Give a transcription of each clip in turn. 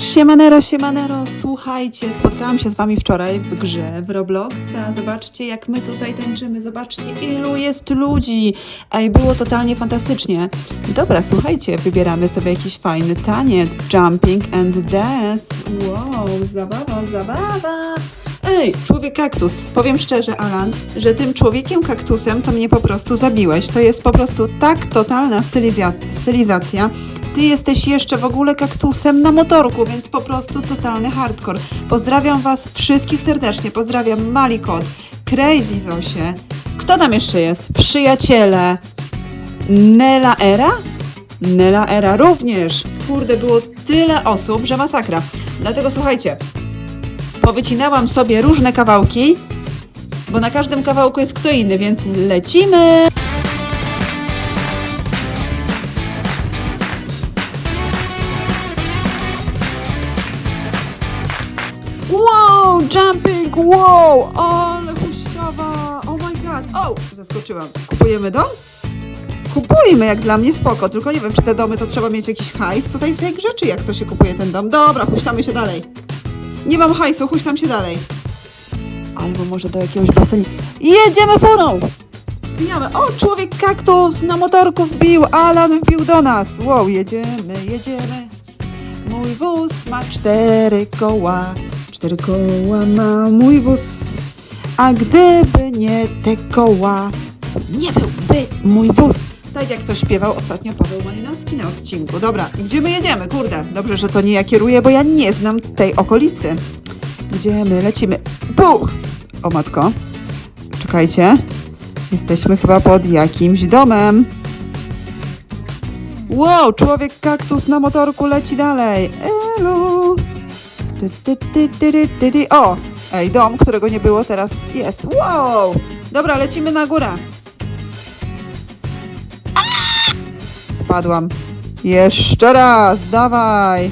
Siemanero, siemanero, słuchajcie, spotkałam się z wami wczoraj w grze w Robloxa. Zobaczcie, jak my tutaj tańczymy, zobaczcie, ilu jest ludzi. Ej, było totalnie fantastycznie. Dobra, słuchajcie, wybieramy sobie jakiś fajny taniec, jumping and dance. Wow, zabawa, zabawa. Ej, człowiek kaktus. Powiem szczerze, Alan, że tym człowiekiem kaktusem to mnie po prostu zabiłeś. To jest po prostu tak totalna styliza- stylizacja. Ty jesteś jeszcze w ogóle kaktusem na motorku, więc po prostu totalny hardcore. Pozdrawiam Was wszystkich serdecznie. Pozdrawiam Malikot, Crazy Zosie. Kto tam jeszcze jest? Przyjaciele. Nela Era? Nela Era również. Kurde, było tyle osób, że masakra. Dlatego słuchajcie, powycinałam sobie różne kawałki, bo na każdym kawałku jest kto inny, więc lecimy! Jumping, wow, ale huśtawa, oh my god, o, zaskoczyłam. Kupujemy dom? Kupujmy, jak dla mnie spoko, tylko nie wiem, czy te domy to trzeba mieć jakiś hajs tutaj w tej grze, czy jak to się kupuje ten dom. Dobra, huśtamy się dalej. Nie mam hajsu, huśtam się dalej. Albo może do jakiegoś basenu. Jedziemy furą! Wbijamy. O, człowiek kaktus na motorku wbił, Alan wbił do nas. Wow, jedziemy, jedziemy. Mój wóz ma cztery koła, cztery koła ma mój wóz. A gdyby nie te koła, nie byłby mój wóz. Tak jak to śpiewał ostatnio Paweł Malinowski na odcinku. Dobra, gdzie my jedziemy? Kurde, dobrze, że to nie ja kieruję, bo ja nie znam tej okolicy. Gdzie my lecimy? Puch! O matko. Czekajcie. Jesteśmy chyba pod jakimś domem. Wow, człowiek kaktus na motorku leci dalej. Elu. Ty, ty, ty, ty, ty, ty. O, ej, dom, którego nie było, teraz jest. Wow. Dobra, lecimy na górę. Spadłam. Jeszcze raz, dawaj.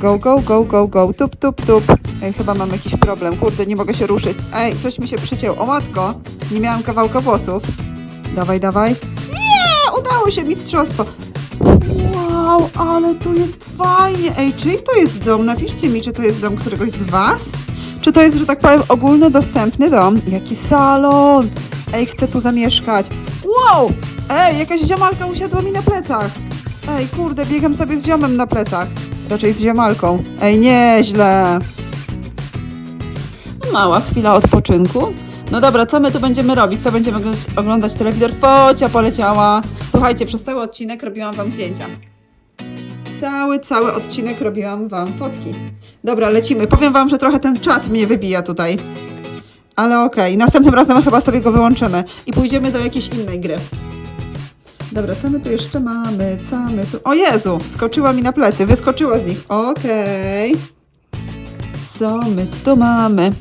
Go, go, go, go, go. Tup, tup, tup. Ej, chyba mam jakiś problem. Kurde, nie mogę się ruszyć. Ej, coś mi się przycięło. O matko, nie miałam kawałka włosów. Dawaj, dawaj. Nie, udało się mistrzostwo. Wow, ale tu jest fajnie. Ej, czyj to jest dom? Napiszcie mi, czy to jest dom któregoś z Was? Czy to jest, że tak powiem, ogólnodostępny dom? Jaki salon! Ej, chcę tu zamieszkać. Wow! Ej, jakaś ziomalka usiadła mi na plecach. Ej, kurde, biegam sobie z ziomem na plecach. Raczej z ziomalką. Ej, nieźle. Mała chwila odpoczynku. No dobra, co my tu będziemy robić? Co będziemy oglądać, oglądać telewizor? Focia poleciała. Słuchajcie, przez cały odcinek robiłam wam zdjęcia. Cały, cały odcinek robiłam wam fotki. Dobra, lecimy. Powiem wam, że trochę ten czat mnie wybija tutaj. Ale okej, następnym razem chyba sobie go wyłączymy i pójdziemy do jakiejś innej gry. Dobra, co my tu jeszcze mamy? Co my tu... O Jezu! Skoczyła mi na plecy, wyskoczyła z nich. Okej. Co my tu mamy?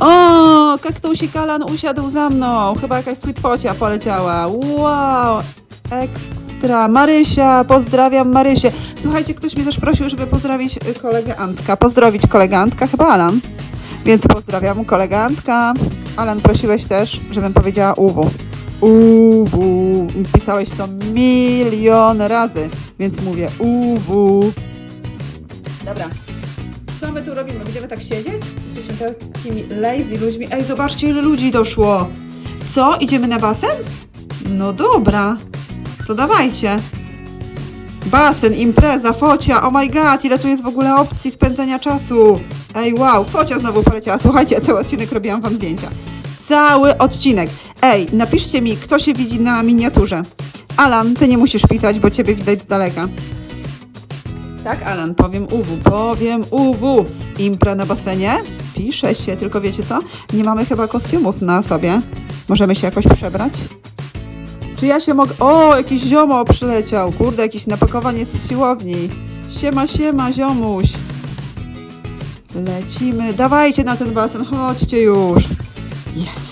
O, kaktusik Alan usiadł za mną. Chyba jakaś sweetfocia poleciała. Wow, ekstra. Marysia, pozdrawiam Marysię. Słuchajcie, ktoś mnie też prosił, żeby pozdrowić y, kolegę Antka. Pozdrowić kolegę Antka, chyba Alan. Więc pozdrawiam kolegę Antka. Alan, prosiłeś też, żebym powiedziała UW. UW. Pisałeś to milion razy, więc mówię UW. Dobra. Co my tu robimy? Będziemy tak siedzieć? Takimi lazy ludźmi. Ej, zobaczcie, ile ludzi doszło. Co? Idziemy na basen? No dobra. To dawajcie. Basen, impreza, focia, oh my god, ile tu jest w ogóle opcji spędzania czasu. Ej, wow, focia znowu poleciała. Słuchajcie, cały odcinek robiłam wam zdjęcia. Cały odcinek. Ej, napiszcie mi, kto się widzi na miniaturze. Alan, ty nie musisz pisać, bo ciebie widać z daleka. Tak, Alan, powiem UW, powiem UW. Impra na basenie? Pisze się, tylko wiecie co? Nie mamy chyba kostiumów na sobie. Możemy się jakoś przebrać? Czy ja się mogę... O, jakiś ziomo przyleciał. Kurde, jakiś napakowanie z siłowni. Siema, siema, ziomuś. Lecimy. Dawajcie na ten basen, chodźcie już. Jest.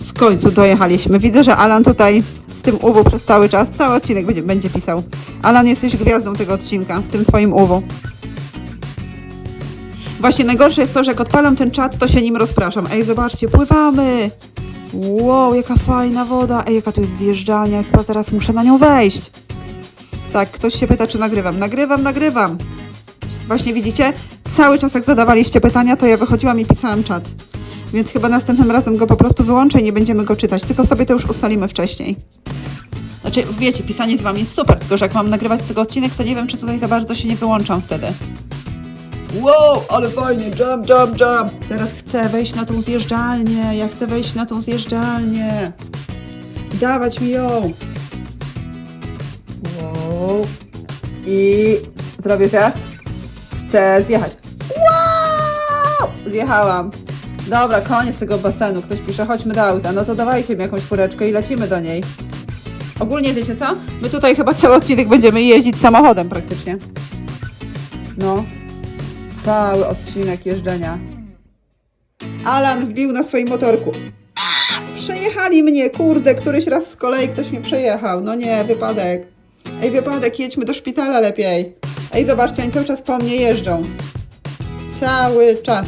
W końcu dojechaliśmy. Widzę, że Alan tutaj tym UW przez cały czas, cały odcinek będzie, będzie pisał. Alan, jesteś gwiazdą tego odcinka z tym twoim UW. Właśnie najgorsze jest to, że jak odpalam ten czat, to się nim rozpraszam. Ej, zobaczcie, pływamy! Wow, jaka fajna woda. Ej, jaka tu jest zjeżdżalnia. Chyba teraz muszę na nią wejść. Tak, ktoś się pyta, czy nagrywam. Nagrywam, nagrywam. Właśnie widzicie? Cały czas jak zadawaliście pytania, to ja wychodziłam i pisałam czat. Więc chyba następnym razem go po prostu wyłączę i nie będziemy go czytać. Tylko sobie to już ustalimy wcześniej. Znaczy, wiecie, pisanie z wami jest super, tylko że jak mam nagrywać tego odcinek, to nie wiem, czy tutaj za bardzo się nie wyłączam wtedy. Wow, ale fajnie, jump, jump, jump. Teraz chcę wejść na tą zjeżdżalnię, ja chcę wejść na tą zjeżdżalnię. Dawać mi ją. Wow. I zrobię test. Chcę zjechać. Wow! Zjechałam. Dobra, koniec tego basenu. Ktoś pisze, chodźmy do auta. No to dawajcie mi jakąś fureczkę i lecimy do niej. Ogólnie wiecie co? My tutaj chyba cały odcinek będziemy jeździć samochodem praktycznie. No. Cały odcinek jeżdżenia. Alan wbił na swoim motorku. Przejechali mnie, kurde, któryś raz z kolei ktoś mnie przejechał. No nie, wypadek. Ej, wypadek, jedźmy do szpitala lepiej. Ej, zobaczcie, oni cały czas po mnie jeżdżą. Cały czas.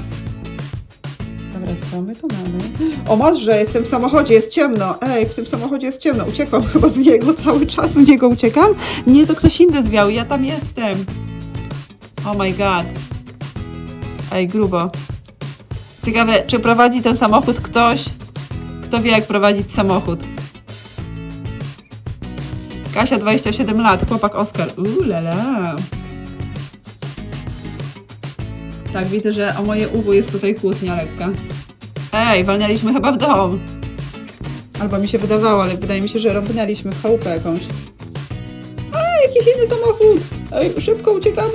Co my tu mamy? O, może, jestem w samochodzie, jest ciemno. Ej, w tym samochodzie jest ciemno. Uciekłam chyba z niego, cały czas z niego uciekam. Nie, to ktoś inny zwiał, ja tam jestem. Oh my god. Ej, grubo. Ciekawe, czy prowadzi ten samochód ktoś, kto wie jak prowadzić samochód. Kasia, 27 lat, chłopak Oskar. Uuu, lala. Tak, widzę, że o moje uwu jest tutaj kłótnia lekka. Ej, walnęliśmy chyba w dom. Albo mi się wydawało, ale wydaje mi się, że rąbnęliśmy w chałupę jakąś. Ej, jakiś inny samochód! Ej, szybko uciekamy!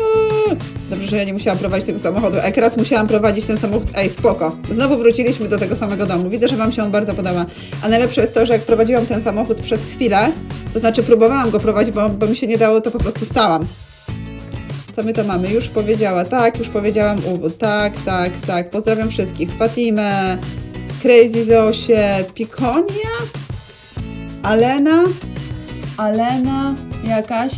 Dobrze, że ja nie musiałam prowadzić tego samochodu. Jak raz musiałam prowadzić ten samochód, ej, spoko. Znowu wróciliśmy do tego samego domu. Widzę, że Wam się on bardzo podoba. A najlepsze jest to, że jak prowadziłam ten samochód przez chwilę, to znaczy próbowałam go prowadzić, bo, bo mi się nie dało, to po prostu stałam. Co my to mamy? Już powiedziała, tak, już powiedziałam uwód, tak, tak, tak. Pozdrawiam wszystkich. Fatimę, Crazy Zosię, Pikonia, Alena, Alena jakaś,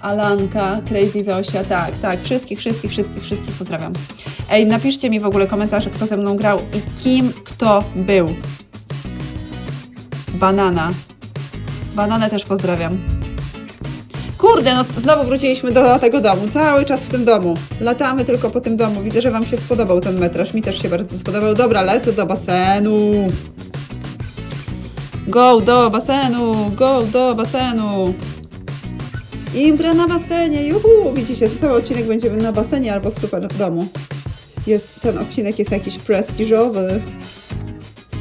Alanka, Crazy Zosia, tak, tak, wszystkich, wszystkich, wszystkich, wszystkich pozdrawiam. Ej, napiszcie mi w ogóle komentarze, kto ze mną grał i kim kto był. Banana. Bananę też pozdrawiam. Kurde, no znowu wróciliśmy do tego domu. Cały czas w tym domu. Latamy tylko po tym domu. Widzę, że Wam się spodobał ten metraż. Mi też się bardzo spodobał. Dobra, lecę do basenu. Go do basenu, go do basenu. Impra na basenie, juhu! Widzicie, cały odcinek będziemy na basenie albo w super domu. Jest, ten odcinek jest jakiś prestiżowy.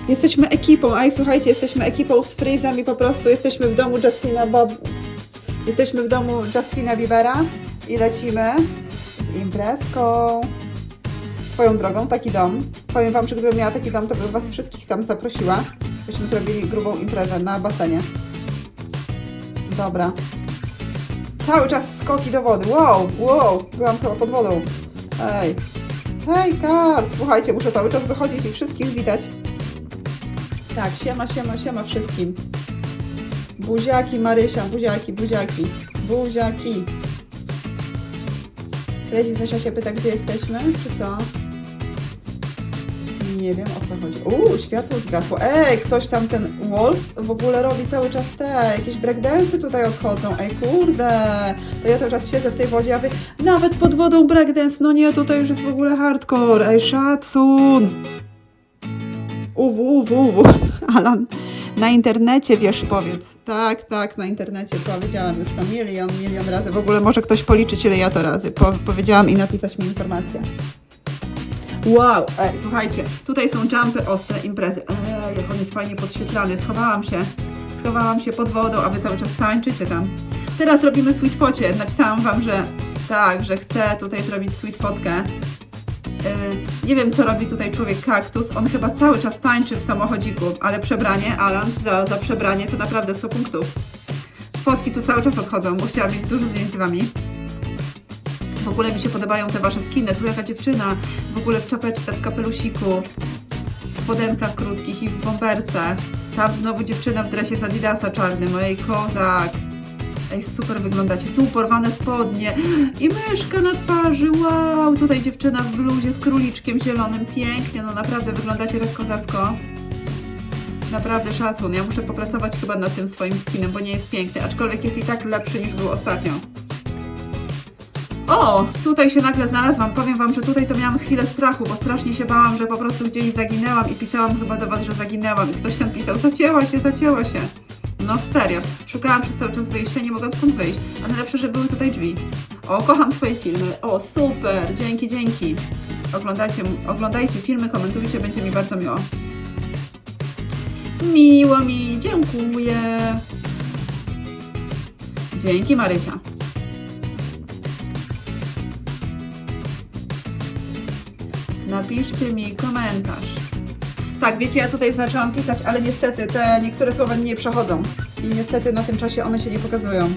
Jesteśmy ekipą, aj słuchajcie, jesteśmy ekipą z Freezem i po prostu jesteśmy w domu Justina Bob... Jesteśmy w domu Justina Biebera i lecimy z imprezką. Swoją drogą, taki dom. Powiem Wam, że gdybym miała taki dom, to bym Was wszystkich tam zaprosiła. Byśmy zrobili grubą imprezę na basenie. Dobra. Cały czas skoki do wody. Wow, wow, byłam chyba pod wodą. Hej. Hej, Kat! Słuchajcie, muszę cały czas wychodzić i wszystkich witać. Tak, siema, siema, siema wszystkim. Buziaki, Marysia, buziaki, buziaki, buziaki. Crazy Zosia się pyta, gdzie jesteśmy, czy co? Nie wiem, o co chodzi. Uuu, światło zgasło. Ej, ktoś tam, ten Wolf w ogóle robi cały czas te, jakieś breakdance'y tutaj odchodzą. Ej, kurde, to ja cały czas siedzę w tej wodzie, a wy nawet pod wodą breakdance. No nie, tutaj już jest w ogóle hardcore. Ej, szacun. Uwu, uwu, uwu. Alan, na internecie wiesz, powiedz. Tak, tak, na internecie powiedziałam już to milion, milion razy. W ogóle może ktoś policzyć, ile ja to razy po, powiedziałam i napisać mi informację. Wow, ej, słuchajcie, tutaj są jumpy, ostre imprezy. Ej, jak on jest fajnie podświetlany. Schowałam się, schowałam się pod wodą, a wy cały czas tańczycie tam. Teraz robimy sweet focie. Napisałam wam, że tak, że chcę tutaj zrobić sweet fotkę. Yy, nie wiem, co robi tutaj człowiek kaktus. On chyba cały czas tańczy w samochodziku, ale przebranie, Alan, za, za przebranie to naprawdę 100 punktów. Fotki tu cały czas odchodzą, bo chciałam mieć dużo zdjęć z wami. W ogóle mi się podobają te wasze skiny. Tu jaka dziewczyna, w ogóle w czapeczce, w kapelusiku, w spodenkach krótkich i w bomberce. Tam znowu dziewczyna w dresie z Adidasa czarnym. Ojej, kozak. Ej, super wyglądacie. Tu porwane spodnie i myszka na twarzy. Wow, tutaj dziewczyna w bluzie z króliczkiem zielonym. Pięknie, no naprawdę wyglądacie tak. Naprawdę szacun. Ja muszę popracować chyba nad tym swoim skinem, bo nie jest piękny, aczkolwiek jest i tak lepszy niż był ostatnio. O, tutaj się nagle znalazłam. Powiem Wam, że tutaj to miałam chwilę strachu, bo strasznie się bałam, że po prostu gdzieś zaginęłam i pisałam chyba do Was, że zaginęłam. I ktoś tam pisał, zacięła się, zacięła się. No serio, szukałam przez cały czas wyjścia, nie mogłam stąd wyjść. A najlepsze, że były tutaj drzwi. O, kocham Twoje filmy. O, super, dzięki, dzięki. Oglądajcie, oglądajcie filmy, komentujcie, będzie mi bardzo miło. Miło mi, dziękuję. Dzięki Marysia. Napiszcie mi komentarz. Tak, wiecie, ja tutaj zaczęłam pisać, ale niestety te niektóre słowa nie przechodzą. I niestety na tym czasie one się nie pokazują.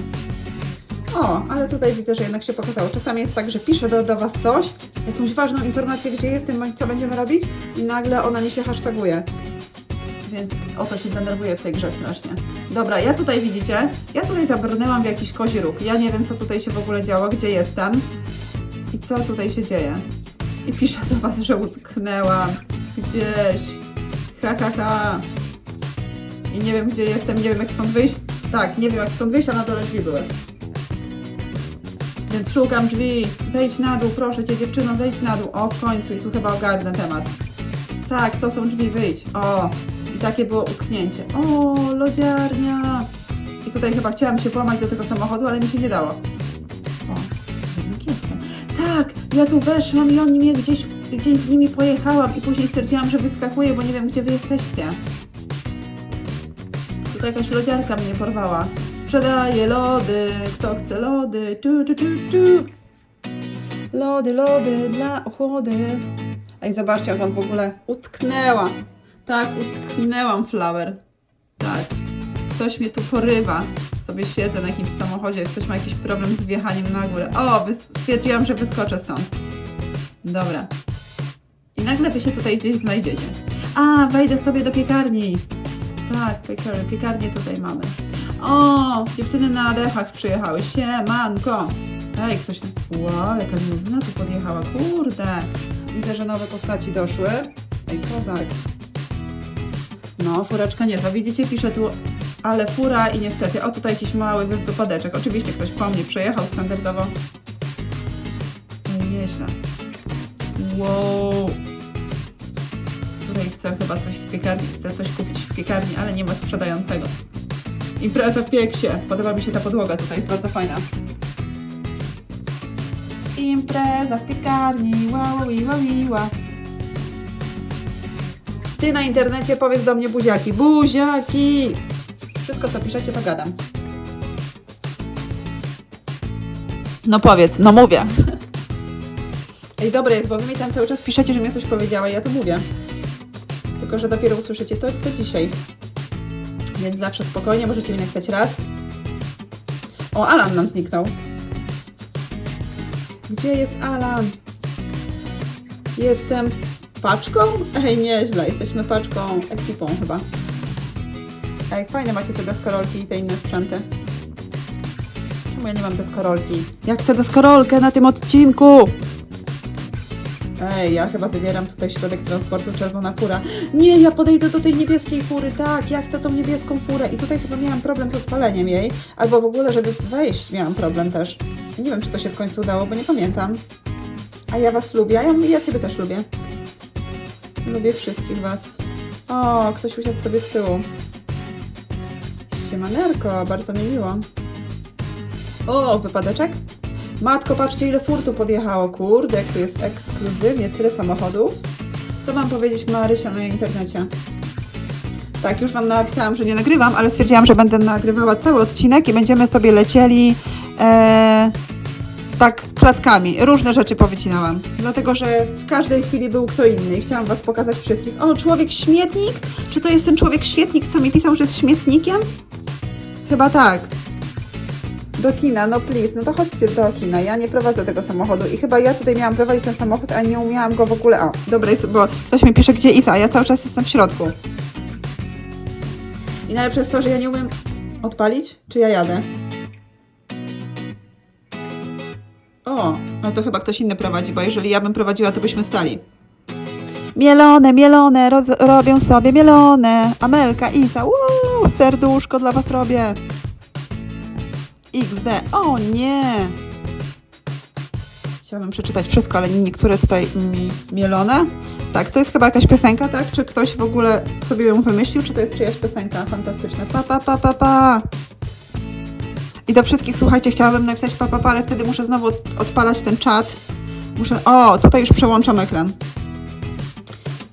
O, ale tutaj widzę, że jednak się pokazało. Czasami jest tak, że piszę do, do Was coś, jakąś ważną informację, gdzie jestem, co będziemy robić i nagle ona mi się hashtaguje. Więc o to się denerwuję w tej grze strasznie. Dobra, ja tutaj widzicie, ja tutaj zabrnęłam w jakiś kozi róg. Ja nie wiem, co tutaj się w ogóle działo, gdzie jestem i co tutaj się dzieje. I piszę do Was, że utknęłam gdzieś. Ha. I nie wiem, gdzie jestem, nie wiem, jak stąd wyjść. Tak, nie wiem, jak stąd wyjść, a na dole drzwi były. Więc szukam drzwi. Zejdź na dół, proszę cię, dziewczyno, zejdź na dół. O, w końcu, i tu chyba ogarnę temat. Tak, to są drzwi, wyjdź. O, i takie było utknięcie. O, lodziarnia. I tutaj chyba chciałam się włamać do tego samochodu, ale mi się nie dało. O, jednak jestem. Tak, ja tu weszłam i oni mnie gdzieś, gdzieś z nimi pojechałam i później stwierdziłam, że wyskakuję, bo nie wiem, gdzie wy jesteście. Tutaj jakaś lodziarka mnie porwała. Sprzedaję lody, kto chce lody, tu, tu, tu, tu. Lody, lody dla ochłody. Ej, zobaczcie, jak on w ogóle utknęła. Tak, utknęłam, Flower. Tak. Ktoś mnie tu porywa. Sobie siedzę na jakimś samochodzie, ktoś ma jakiś problem z wjechaniem na górę. O, stwierdziłam, że wyskoczę stąd. Dobra. Nagle wy się tutaj gdzieś znajdziecie. A, wejdę sobie do piekarni. Tak, piekar piekarnię tutaj mamy. O, dziewczyny na dechach przyjechały. Siemanko. Ej, ktoś... Wow, jaka limuzyna tu podjechała. Kurde. Widzę, że nowe postaci doszły. Ej, kozak. No, fureczka niezła. Widzicie, pisze tu, ale fura i niestety, o tutaj jakiś mały wy- wypadeczek. Oczywiście ktoś po mnie przejechał standardowo. Nieźle. Wow. Tutaj chcę chyba coś z piekarni, chcę coś kupić w piekarni, ale nie ma sprzedającego. Impreza w pieksie. Podoba mi się ta podłoga tutaj, jest bardzo fajna. Impreza w piekarni, wow, wow. Ty na internecie powiedz do mnie buziaki. Buziaki! Wszystko co piszecie to gadam. No powiedz, no mówię. Ej, dobre jest, bo wy mi tam cały czas piszecie, że mnie coś powiedziała i ja to mówię. Tylko, że dopiero usłyszycie to, to dzisiaj. Więc zawsze spokojnie, możecie mi napisać raz. O, Alan nam zniknął. Gdzie jest Alan? Jestem paczką? Ej, nieźle, jesteśmy paczką, ekipą chyba. Ej, fajne macie te deskorolki i te inne sprzęty. Czemu ja nie mam deskorolki? Ja chcę deskorolkę na tym odcinku! Ej, ja chyba wybieram tutaj środek transportu czerwona fura. Nie, ja podejdę do tej niebieskiej fury, tak, ja chcę tą niebieską furę. I tutaj chyba miałam problem z odpaleniem jej, albo w ogóle, żeby wejść miałam problem też. Nie wiem, czy to się w końcu udało, bo nie pamiętam. A ja Was lubię, a ja, ja Ciebie też lubię. Lubię wszystkich Was. O, ktoś usiadł sobie z tyłu. Siemanerko, bardzo mi miło. O, wypadeczek? Matko, patrzcie ile fur tu podjechało. Kurde, jak tu jest ekskluzywnie, tyle samochodów. Co Wam powiedzieć Marysia na internecie? Tak, już Wam napisałam, że nie nagrywam, ale stwierdziłam, że będę nagrywała cały odcinek i będziemy sobie lecieli e, tak klatkami. Różne rzeczy powycinałam. Dlatego, że w każdej chwili był kto inny i chciałam Was pokazać wszystkich. O, człowiek śmietnik? Czy to jest ten człowiek śmietnik, co mi pisał, że jest śmietnikiem? Chyba tak. Do kina, no please, no to chodźcie do kina. Ja nie prowadzę tego samochodu i chyba ja tutaj miałam prowadzić ten samochód, a nie umiałam go w ogóle. O, dobra, jest, bo ktoś mi pisze, gdzie Isa, a ja cały czas jestem w środku. I najlepsze jest to, że ja nie umiem odpalić, czy ja jadę. O, no to chyba ktoś inny prowadzi, bo jeżeli ja bym prowadziła, to byśmy stali. Mielone, mielone, robią sobie mielone. Amelka, Isa, uuu, serduszko dla was robię. XD, o nie. Chciałabym przeczytać wszystko, ale niektóre tutaj mi mielone. Tak, to jest chyba jakaś piosenka, tak? Czy ktoś w ogóle sobie ją wymyślił, czy to jest czyjaś piosenka fantastyczna? Pa, pa, pa, pa, pa. I do wszystkich, słuchajcie, chciałabym napisać pa, pa, pa, ale wtedy muszę znowu od- odpalać ten czat. Muszę, o, tutaj już przełączam ekran.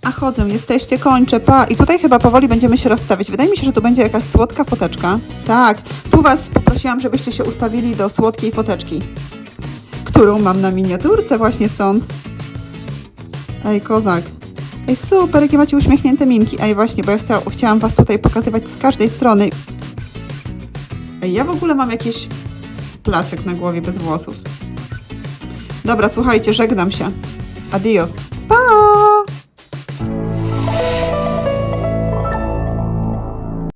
A chodzę, jesteście, kończę, pa. I tutaj chyba powoli będziemy się rozstawiać. Wydaje mi się, że tu będzie jakaś słodka foteczka. Tak, tu Was poprosiłam, żebyście się ustawili do słodkiej foteczki, którą mam na miniaturce właśnie stąd. Ej, kozak. Ej, super, jakie macie uśmiechnięte minki. Ej, właśnie, bo ja chcia, chciałam Was tutaj pokazywać z każdej strony. Ej, ja w ogóle mam jakiś placek na głowie bez włosów. Dobra, słuchajcie, żegnam się. Adios. Pa!